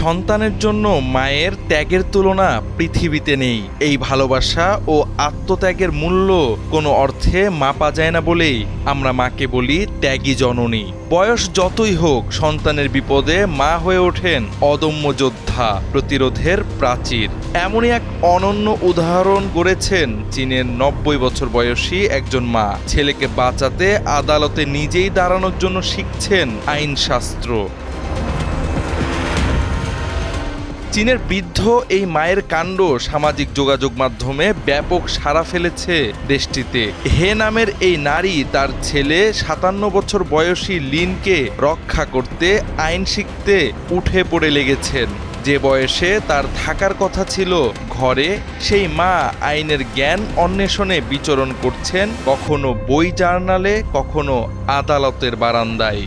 সন্তানের জন্য মায়ের ত্যাগের তুলনা পৃথিবীতে নেই। এই ভালোবাসা ও আত্মত্যাগের মূল্য কোনো অর্থে মাপা যায় না বলেই আমরা মাকে বলি ত্যাগী জননী। বয়স যতই হোক, সন্তানের বিপদে মা হয়ে ওঠেন অদম্য যোদ্ধা, প্রতিরোধের প্রাচীর। এমনই এক অনন্য উদাহরণ গড়েছেন চীনের নব্বই বছর বয়সী একজন মা। ছেলেকে বাঁচাতে আদালতে নিজেই দাঁড়ানোর জন্য শিখছেন আইনশাস্ত্র। চীনের বৃদ্ধ এই মায়ের কাণ্ড সামাজিক যোগাযোগ মাধ্যমে ব্যাপক সাড়া ফেলেছে দেশটিতে। হে নামের এই নারী তার ছেলে সাতান্ন বছর বয়সী লিনকে রক্ষা করতে, আইন শিখতে উঠে পড়ে লেগেছেন। যে বয়সে তার থাকার কথা ছিল ঘরে, সেই মা আইনের জ্ঞান অন্বেষণে বিচরণ করছেন কখনো বই জার্নালে, কখনো আদালতের বারান্দায়।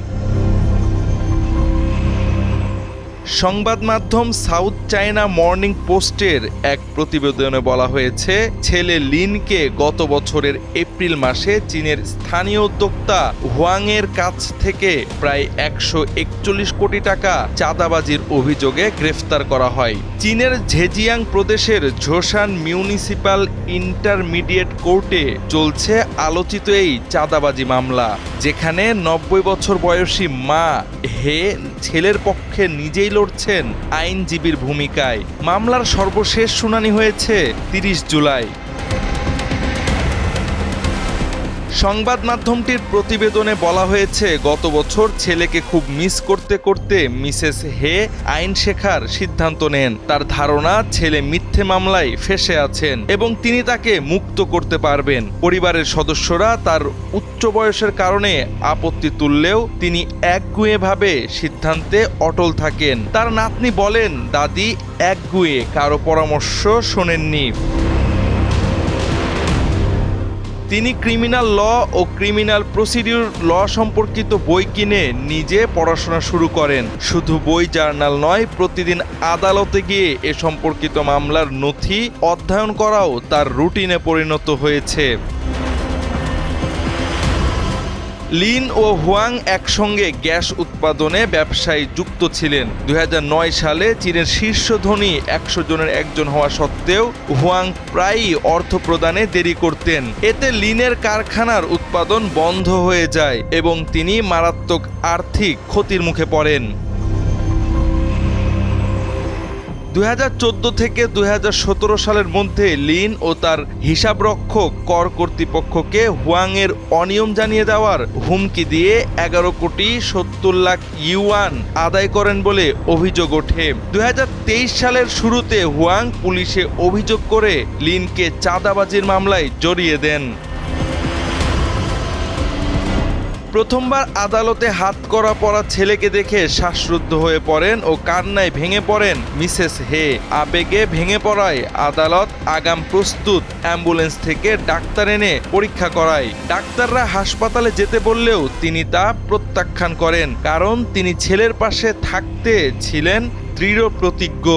সংবাদ মাধ্যম সাউথ চায়না মর্নিং পোস্টের এক প্রতিবেদনে বলা হয়েছে, ছেলে লিনকে গত বছরের এপ্রিল মাসে চীনের স্থানীয় উদ্যোক্তা হুয়াংয়ের কাছ থেকে প্রায় একশো একচল্লিশ কোটি টাকা চাঁদাবাজির অভিযোগে গ্রেফতার করা হয়। চীনের ঝেজিয়াং প্রদেশের ঝোসান মিউনিসিপাল ইন্টারমিডিয়েট কোর্টে চলছে আলোচিত এই চাঁদাবাজি মামলা, যেখানে নব্বই বছর বয়সী মা হে ছেলের পক্ষে নিজেই লড়ছেন আইনজীবীর ভূমিকায়। মামলার সর্বশেষ শুনানি হয়েছে তিরিশ জুলাই। সংবাদ মাধ্যমটির প্রতিবেদনে বলা হয়েছে, গত বছর ছেলেকে খুব মিস করতে করতে মিসেস হে আইন শেখার সিদ্ধান্ত নেন। তার ধারণা, ছেলে মিথ্যে মামলায় ফেসে আছেন এবং তিনি তাকে মুক্ত করতে পারবেন। পরিবারের সদস্যরা তার উচ্চ বয়সের কারণে আপত্তি তুললেও তিনি একগুঁয়েভাবে সিদ্ধান্তে অটল থাকেন। তার নাতনি বলেন, দাদি, একগুঁয়ে, কারও পরামর্শ শোনেননি। তিনি ক্রিমিনাল ল ও ক্রিমিনাল প্রসিডিউর ল সম্পর্কিত বই কিনে নিজে পড়াশোনা শুরু করেন। শুধু বই জার্নাল নয়, প্রতিদিন আদালতে গিয়ে এ সম্পর্কিত মামলার নথি অধ্যয়ন করাও তার রুটিনে পরিণত হয়েছে। লিন ও হুয়াং একসঙ্গে গ্যাস উৎপাদনে ব্যবসায় যুক্ত ছিলেন। দু হাজার নয় সালে চীনের শীর্ষ ধনী একশো জনের একজন হওয়া সত্ত্বেও হুয়াং প্রায়ই অর্থ প্রদানে দেরি করতেন। এতে লিনের কারখানার উৎপাদন বন্ধ হয়ে যায় এবং তিনি মারাত্মক আর্থিক ক্ষতির মুখে পড়েন। দু হাজার চোদ্দ থেকে দু হাজার সতেরো সালের মধ্যে লিন ও তার হিসাবরক্ষক কর কর্তৃপক্ষকে হুয়াংয়ের অনিয়ম জানিয়ে দেওয়ার হুমকি দিয়ে এগারো কোটি সত্তর লাখ ইউয়ান আদায় করেন বলে অভিযোগ ওঠে। দুই হাজার তেইশ সালের শুরুতে হুয়াং পুলিশে অভিযোগ করে লিনকে চাঁদাবাজির মামলায় জড়িয়ে দেন। প্রথমবার আদালতে হাত করা পড়া ছেলেকে দেখে শ্বাসরুদ্ধ হয়ে পড়েন ও কান্নায় ভেঙে পড়েন মিসেস হে। আবেগে ভেঙে পড়ায় আদালত আগাম প্রস্তুত, অ্যাম্বুলেন্স থেকে ডাক্তার এনে পরীক্ষা করায়। ডাক্তাররা হাসপাতালে যেতে বললেও তিনি তা প্রত্যাখ্যান করেন, কারণ তিনি ছেলের পাশে থাকতে ছিলেন দৃঢ় প্রতিজ্ঞ